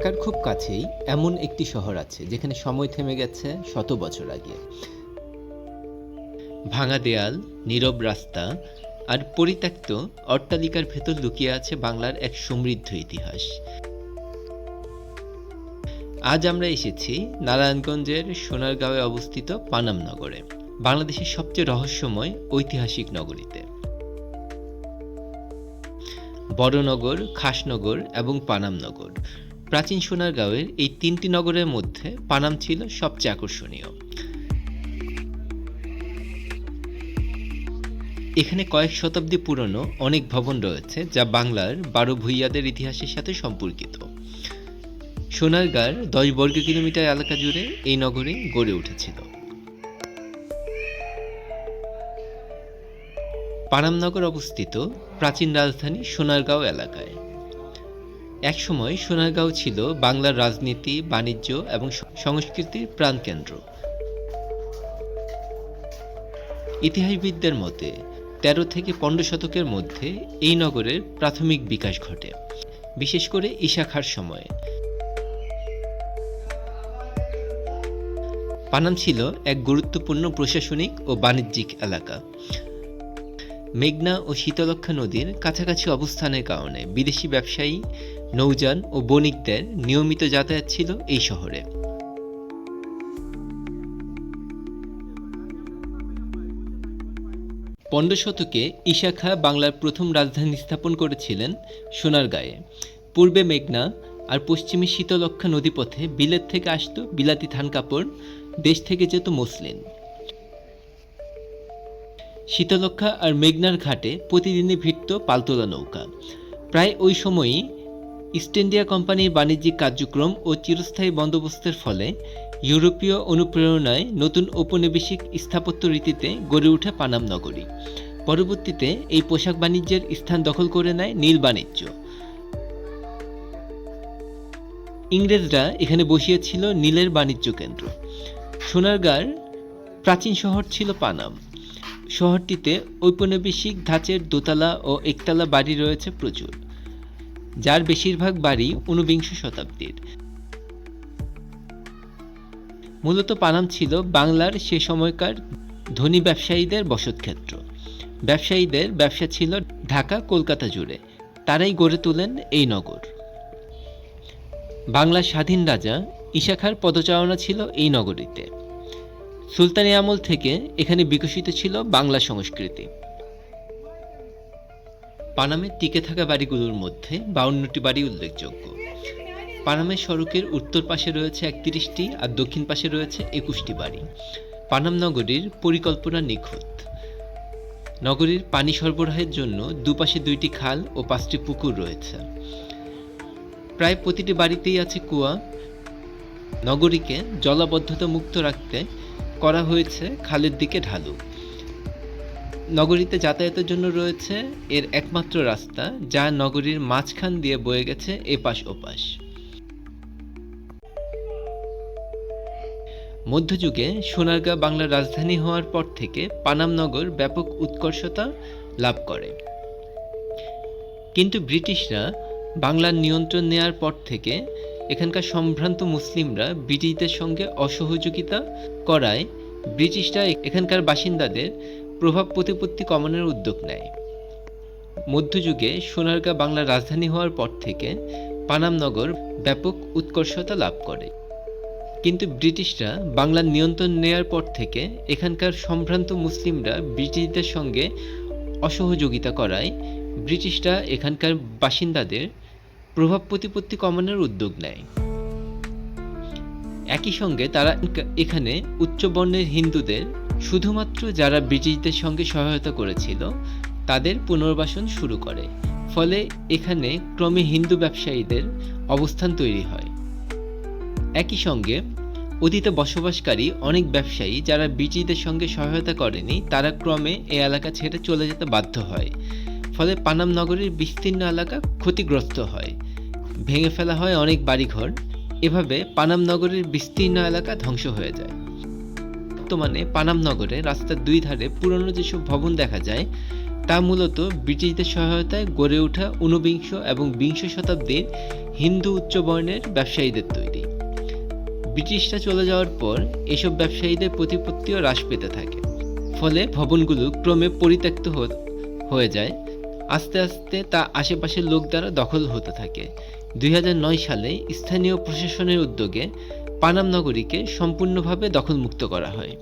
ঢাকার খুব কাছেই এমন একটি শহর আছে, যেখানে সময় থেমে গেছে শত বছর আগে। ভাঙা দেয়াল, নীরব রাস্তা আর পরিত্যক্ত অট্টালিকার ভেতর লুকিয়ে আছে বাংলার এক সমৃদ্ধ ইতিহাস। আজ আমরা এসেছি নারায়ণগঞ্জের সোনারগাঁওয়ে অবস্থিত পানাম নগরে, বাংলাদেশের সবচেয়ে রহস্যময় ঐতিহাসিক নগরীতে। বড়নগর, খাসনগর এবং পানাম নগর প্রাচীন সোনারগাঁওয়ের এই তিনটি নগরের মধ্যে পানাম ছিল সবচেয়ে আকর্ষণীয়। এখানে কয়েক শতাব্দী পুরনো অনেক ভবন রয়েছে যা বাংলার বারো ভূইয়াদের ইতিহাসের সাথে সম্পর্কিত। সোনারগাঁর দশ বর্গ কিলোমিটার এলাকা জুড়ে এই নগরে গড়ে উঠেছিল। পানামনগর অবস্থিত প্রাচীন রাজধানী সোনারগাঁও এলাকায়। একসময় সোনারগাঁও ছিল বাংলার রাজনীতি, বাণিজ্য এবং সংস্কৃতির প্রাণকেন্দ্র। ইতিহাসবিদদের মতে, তেরো থেকে পনেরো শতকের মধ্যে এই নগরের প্রাথমিক বিকাশ ঘটে, বিশেষ করে ঈশাখার সময়ে। পানাম ছিল এক গুরুত্বপূর্ণ প্রশাসনিক ও বাণিজ্যিক এলাকা। মেঘনা ও শীতলক্ষা নদীর কাছাকাছি অবস্থানের কারণে বিদেশি ব্যবসায়ী নৌযান ও বণিকদের নিয়মিত যাতায়াত ছিল এই শহরে। পনেরো শতকে ঈশা বাংলার প্রথম রাজধানী স্থাপন করেছিলেন সোনারগাঁয়ে। পূর্বে মেঘনা আর পশ্চিমে শীতলক্ষা নদীপথে বিলেত থেকে আসতো বিলাতি থান কাপড়, দেশ থেকে যেত মসলিন। শীতলক্ষা আর মেঘনার ঘাটে প্রতিদিনই ভিড়ত পালতোলা নৌকা। প্রায় ওই সময়ই ইস্ট ইন্ডিয়া কোম্পানির বাণিজ্যিক কার্যক্রম ও চিরস্থায়ী বন্দোবস্তের ফলে ইউরোপীয় অনুপ্রেরণায় নতুন ঔপনিবেশিক স্থাপত্য রীতিতে গড়ে ওঠে পানাম নগরী। পরবর্তীতে এই পোশাক বাণিজ্যের স্থান দখল করে নেয় নীল বাণিজ্য। ইংরেজরা এখানে বসিয়েছিল নীলের বাণিজ্য কেন্দ্র। সোনারগাঁর প্রাচীন শহর ছিল পানাম। শহরটিতে ঔপনিবেশিক ধাঁচের দোতলা ও একতলা বাড়ি রয়েছে প্রচুর। যার বেশিরভাগ বাড়ি ঊনবিংশ শতাব্দীর। মূলত পানাম ছিল বাংলার সে সময়কার ধনী ব্যবসায়ীদের বসতক্ষেত্র। ব্যবসায়ীদের ব্যবসা ছিল ঢাকা, কলকাতা জুড়ে। তারাই গড়ে তোলেন এই নগর। বাংলার স্বাধীন রাজা ঈশাখার পদচারণা ছিল এই নগরীতে। সুলতানি আমল থেকে এখানে বিকশিত ছিল বাংলা সংস্কৃতি। পানামের টিকে থাকা বাড়িগুলোর মধ্যে বাউন্নটি বাড়ি উল্লেখযোগ্য। পানামের সড়কের উত্তর পাশে রয়েছে একত্রিশটি আর দক্ষিণ পাশে রয়েছে একুশটি বাড়ি। পানাম নগরীর পরিকল্পনা নিখুঁত। নগরীর পানি সরবরাহের জন্য দুপাশে দুইটি খাল ও পাঁচটি পুকুর রয়েছে। প্রায় প্রতিটি বাড়িতেই আছে কুয়া। নগরীকে জলাবদ্ধতা মুক্ত রাখতে করা হয়েছে খালের দিকে ঢালু। নগরীতে যাতায়াতের জন্য রয়েছে এর একমাত্র রাস্তা, যা নগরীর মাঝখান দিয়ে বয়ে গেছে এপাশ ওপাশ। মধ্যযুগে সোনারগাঁ বাংলার রাজধানী হওয়ার পর থেকে পানাম নগর ব্যাপক উৎকর্ষতা লাভ করে। কিন্তু ব্রিটিশরা বাংলার নিয়ন্ত্রণ নেয়ার পর থেকে এখানকার সম্ভ্রান্ত মুসলিমরা ব্রিটিশদের সঙ্গে অসহযোগিতা করায় ব্রিটিশরা এখানকার বাসিন্দাদের প্রভাব প্রতিপত্তি কমানোর উদ্যোগ নেয়। মধ্যযুগে সোনারগাঁ বাংলার রাজধানী হওয়ার পর থেকে পানাম নগর ব্যাপক উৎকর্ষতা লাভ করে। কিন্তু ব্রিটিশরা বাংলার নিয়ন্ত্রণ নেয়ার পর থেকে এখানকার সম্ভ্রান্ত মুসলিমরা ব্রিটিশদের সঙ্গে অসহযোগিতা করায় ব্রিটিশরা এখানকার বাসিন্দাদের প্রভাব প্রতিপত্তি কমানোর উদ্যোগ নেয়। একই সঙ্গে তারা এখানে উচ্চবর্ণের হিন্দুদের শুধুমাত্র যারা ব্রিটিশদের সঙ্গে সহায়তা করেছিল, তাদের পুনর্বাসন শুরু করে। ফলে এখানে ক্রমে হিন্দু ব্যবসায়ীদের অবস্থান তৈরি হয়। একই সঙ্গে, অতীতে বসবাসকারী অনেক ব্যবসায়ী যারা ব্রিটিশদের সঙ্গে সহায়তা করেনি, তারা ক্রমে এ এলাকা ছেড়ে চলে যেতে বাধ্য হয়। ফলে পানাম নগরীর বিস্তীর্ণ এলাকা ক্ষতিগ্রস্ত হয়। ভেঙে ফেলা হয় অনেক বাড়িঘর। এভাবে পানাম নগরের বিস্তীর্ণ এলাকা ধ্বংস হয়ে যায়। বর্তমানে পানাম নগরে রাস্তার দুই ধারে পুরনো যেসব ভবন দেখা যায়, তা মূলত ব্রিটিশদের সহায়তায় গড়ে ওঠা ঊনবিংশ এবং বিংশ শতাব্দীর হিন্দু উচ্চবর্ণের ব্যবসায়ীদের তৈরি। ব্রিটিশরা চলে যাওয়ার পর এসব ব্যবসায়ীদের প্রতিপত্তিও হ্রাস পেতে থাকে। ফলে ভবনগুলো ক্রমে পরিত্যক্ত হয়ে যায়। আস্তে আস্তে তা আশেপাশের লোক দ্বারা দখল হতে থাকে। দুই হাজার নয় সালে স্থানীয় প্রশাসনের উদ্যোগে পানাম নগরীকে সম্পূর্ণভাবে দখলমুক্ত করা হয়।